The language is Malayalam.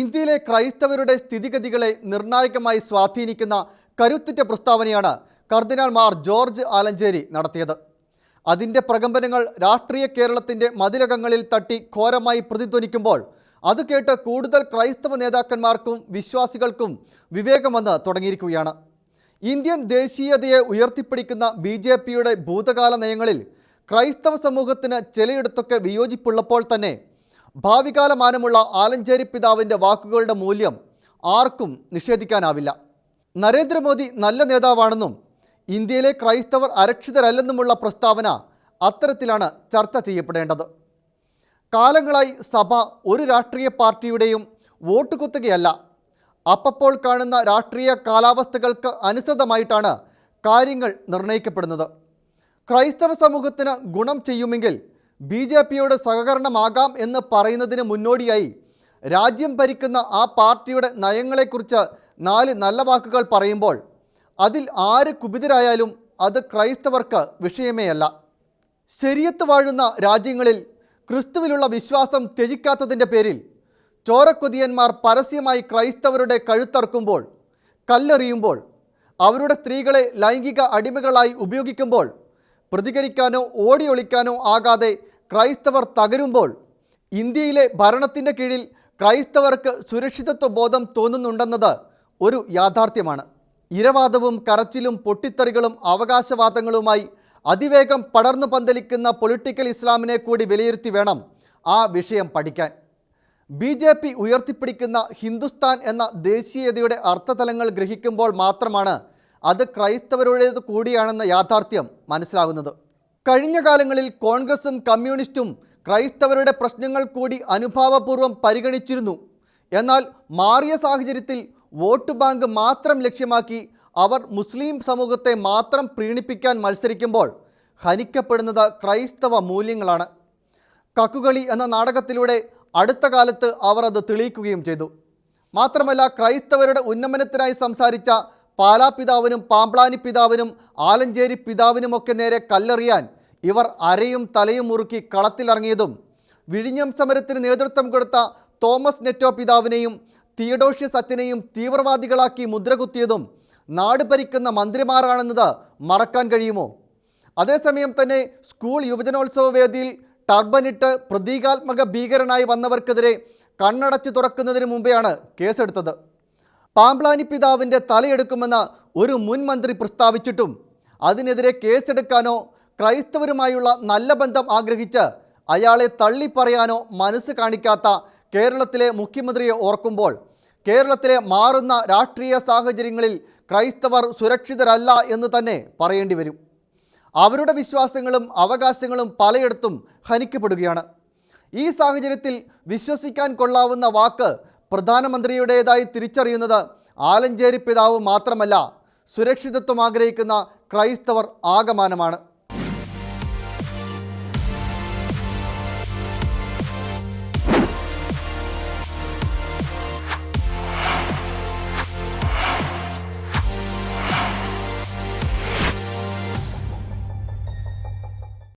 ഇന്ത്യയിലെ ക്രൈസ്തവരുടെ സ്ഥിതിഗതികളെ നിർണായകമായി സ്വാധീനിക്കുന്ന കരുത്തുറ്റ പ്രസ്താവനയാണ് കർദിനാൾ മാർ ജോർജ് ആലഞ്ചേരി നടത്തിയത്. അതിന്റെ പ്രകമ്പനങ്ങൾ രാഷ്ട്രീയ കേരളത്തിന്റെ മതിലകങ്ങളിൽ തട്ടി ഘോരമായി പ്രതിധ്വനിക്കുമ്പോൾ അത് കേട്ട് കൂടുതൽ ക്രൈസ്തവ നേതാക്കന്മാർക്കും വിശ്വാസികൾക്കും വിവേകം വന്ന് തുടങ്ങിയിരിക്കുകയാണ്. ഇന്ത്യൻ ദേശീയതയെ ഉയർത്തിപ്പിടിക്കുന്ന ബി ജെ പിയുടെ ഭൂതകാല നയങ്ങളിൽ ക്രൈസ്തവ സമൂഹത്തിന് ചിലയിടത്തൊക്കെ വിയോജിപ്പുള്ളപ്പോൾ തന്നെ ഭാവികാല മാനമുള്ള ആലഞ്ചേരി പിതാവിന്റെ വാക്കുകളുടെ മൂല്യം ആർക്കും നിഷേധിക്കാനാവില്ല. നരേന്ദ്രമോദി നല്ല നേതാവാണെന്നും ഇന്ത്യയിലെ ക്രൈസ്തവർ അരക്ഷിതരല്ലെന്നുമുള്ള പ്രസ്താവന അത്തരത്തിലാണ് ചർച്ച ചെയ്യപ്പെടേണ്ടത്. കാലങ്ങളായി സഭ ഒരു രാഷ്ട്രീയ പാർട്ടിയുടെയും വോട്ട് കുത്തുകയല്ല. അപ്പപ്പോൾ കാണുന്ന രാഷ്ട്രീയ കാലാവസ്ഥകൾക്ക് അനുസൃതമായിട്ടാണ് കാര്യങ്ങൾ നിർണയിക്കപ്പെടുന്നത് ക്രൈസ്തവ സമൂഹത്തിന് ഗുണം ചെയ്യുമെങ്കിൽ ബി ജെ പിയോട് സഹകരണമാകാം എന്ന് പറയുന്നതിന് മുന്നോടിയായി രാജ്യം ഭരിക്കുന്ന ആ പാർട്ടിയുടെ നയങ്ങളെക്കുറിച്ച് നാല് നല്ല വാക്കുകൾ പറയുമ്പോൾ അതിൽ ആര് കുപിതരായാലും അത് ക്രൈസ്തവർക്ക് വിഷയമേ അല്ല ശരിയത്ത് വാഴുന്ന രാജ്യങ്ങളിൽ ക്രിസ്തുവിലുള്ള വിശ്വാസം ത്യജിക്കാത്തതിന്റെ പേരിൽ ചോരക്കൊതിയന്മാർ പരസ്യമായി ക്രൈസ്തവരുടെ കഴുത്തറക്കുമ്പോൾ കല്ലെറിയുമ്പോൾ അവരുടെ സ്ത്രീകളെ ലൈംഗിക അടിമകളായി ഉപയോഗിക്കുമ്പോൾ പ്രതികരിക്കാനോ ഓടിയൊളിക്കാനോ ആകാതെ ക്രൈസ്തവർ തകരുമ്പോൾ ഇന്ത്യയിലെ ഭരണത്തിന്റെ കീഴിൽ ക്രൈസ്തവർക്ക് സുരക്ഷിതത്വ ബോധം തോന്നുന്നുണ്ടെന്നത് ഒരു യാഥാർത്ഥ്യമാണ്. ഇരവാദവും കരച്ചിലും പൊട്ടിത്തെറികളും അവകാശവാദങ്ങളുമായി അതിവേഗം പടർന്നു പന്തലിക്കുന്ന പൊളിറ്റിക്കൽ ഇസ്ലാമിനെ കൂടി വിലയിരുത്തി വേണം ആ വിഷയം പഠിക്കാൻ. ബി ജെ പി ഉയർത്തിപ്പിടിക്കുന്ന ഹിന്ദുസ്ഥാൻ എന്ന ദേശീയതയുടെ അർത്ഥതലങ്ങൾ ഗ്രഹിക്കുമ്പോൾ മാത്രമാണ് അത് ക്രൈസ്തവരുടേത് കൂടിയാണെന്ന യാഥാർത്ഥ്യം മനസ്സിലാകുന്നത്. കഴിഞ്ഞ കാലങ്ങളിൽ കോൺഗ്രസും കമ്മ്യൂണിസ്റ്റും ക്രൈസ്തവരുടെ പ്രശ്നങ്ങൾ കൂടി അനുഭാവപൂർവം പരിഗണിച്ചിരുന്നു. എന്നാൽ മാറിയ സാഹചര്യത്തിൽ വോട്ട് ബാങ്ക് മാത്രം ലക്ഷ്യമാക്കി അവർ മുസ്ലിം സമൂഹത്തെ മാത്രം പ്രീണിപ്പിക്കാൻ മത്സരിക്കുമ്പോൾ ഹനിക്കപ്പെടുന്നത് ക്രൈസ്തവ മൂല്യങ്ങളാണ്. കക്കുകളി എന്ന നാടകത്തിലൂടെ അടുത്ത കാലത്ത് അവർ അത് തെളിയിക്കുകയും ചെയ്തു. മാത്രമല്ല ക്രൈസ്തവരുടെ ഉന്നമനത്തിനായി സംസാരിച്ച പാലാ പിതാവിനും പാമ്പ്ളാനി പിതാവിനും ആലഞ്ചേരി പിതാവിനുമൊക്കെ നേരെ കല്ലെറിയാൻ ഇവർ അരയും തലയും മുറുക്കി കളത്തിലിറങ്ങിയതും വിഴിഞ്ഞം സമരത്തിന് നേതൃത്വം കൊടുത്ത തോമസ് നെറ്റോ പിതാവിനെയും തിയഡോഷ്യസ് അച്ഛനെയും തീവ്രവാദികളാക്കി മുദ്രകുത്തിയതും നാട് ഭരിക്കുന്ന മന്ത്രിമാരാണെന്നത് മറക്കാൻ കഴിയുമോ? അതേസമയം തന്നെ സ്കൂൾ യുവജനോത്സവ വേദിയിൽ ടർബനിട്ട് പ്രതീകാത്മക ഭീകരനായി വന്നവർക്കെതിരെ കണ്ണടച്ചു തുറക്കുന്നതിന് മുമ്പെയാണ് കേസെടുത്തത്. പാമ്പ്ലാനി പിതാവിന്റെ തലയെടുക്കുമെന്ന് ഒരു മുൻ മന്ത്രി പ്രസ്താവിച്ചിട്ടും അതിനെതിരെ കേസെടുക്കാനോ ക്രൈസ്തവരുമായുള്ള നല്ല ബന്ധം ആഗ്രഹിച്ച് അയാളെ തള്ളിപ്പറയാനോ മനസ്സ് കാണിക്കാത്ത കേരളത്തിലെ മുഖ്യമന്ത്രിയെ ഓർക്കുമ്പോൾ കേരളത്തിലെ മാറുന്ന രാഷ്ട്രീയ സാഹചര്യങ്ങളിൽ ക്രൈസ്തവർ സുരക്ഷിതരല്ല എന്ന് തന്നെ പറയേണ്ടി വരും. അവരുടെ വിശ്വാസങ്ങളും അവകാശങ്ങളും പലയിടത്തും ഹനിക്കപ്പെടുകയാണ്. ഈ സാഹചര്യത്തിൽ വിശ്വസിക്കാൻ കൊള്ളാവുന്ന വാക്ക് പ്രധാനമന്ത്രിയുടേതായി തിരിച്ചറിയുന്നത് ആലഞ്ചേരി പിതാവ് മാത്രമല്ല സുരക്ഷിതത്വം ആഗ്രഹിക്കുന്ന ക്രൈസ്തവർ ആകമാനമാണ്.